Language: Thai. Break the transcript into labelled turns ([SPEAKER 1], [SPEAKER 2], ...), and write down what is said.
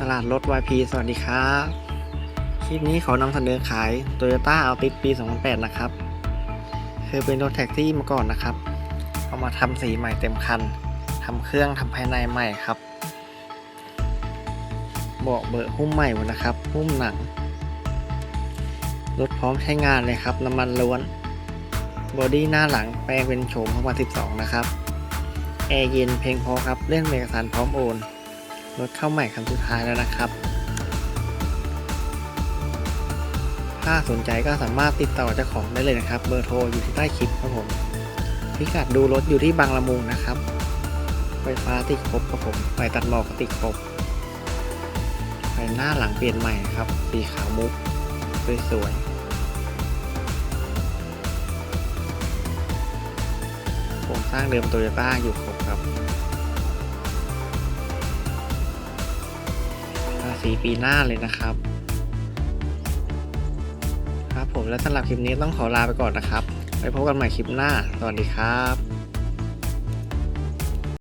[SPEAKER 1] ตลาดรถ YP สวัสดีครับ คลิปนี้ขอนำเสนอขาย Toyota Altis ปี 2008 นะครับ คือเป็นรถแท็กซี่มาก่อนนะครับ เอามาทำสีใหม่เต็มคันทำเครื่องทำภายในใหม่ครับ เบาะเบอร์หุ้มใหม่หมดนะครับ หุ้มหนัง รถพร้อมใช้งานเลยครับ น้ำมันล้วน บอดี้หน้าหลังแปลงเป็นโฉม2012 นะครับ แอร์เย็นเพลงพอครับ เล่นเอกสารพร้อมโอน รถเข้าใหม่คันสุดท้ายแล้วนะครับ ถ้าสนใจก็สามารถติดต่อเจ้าของได้เลยนะครับ เบอร์โทรอยู่ที่ใต้คลิปครับผม พิกัดดูรถอยู่ที่บางละมุงนะครับ ไฟฟ้าติดครบครับผมไฟตัดหมอกก็ติดครบไฟหน้าหลังเปลี่ยนใหม่ครับ สีขาวมุกสวยๆโครงสร้างเดิมโตโยต้าอยู่ครบครับ ปีปีหน้าเลยนะครับ ครับผมและสำหรับคลิปนี้ต้องขอลาไปก่อนนะครับ ไปพบกันใหม่คลิปหน้า สวัสดีครับ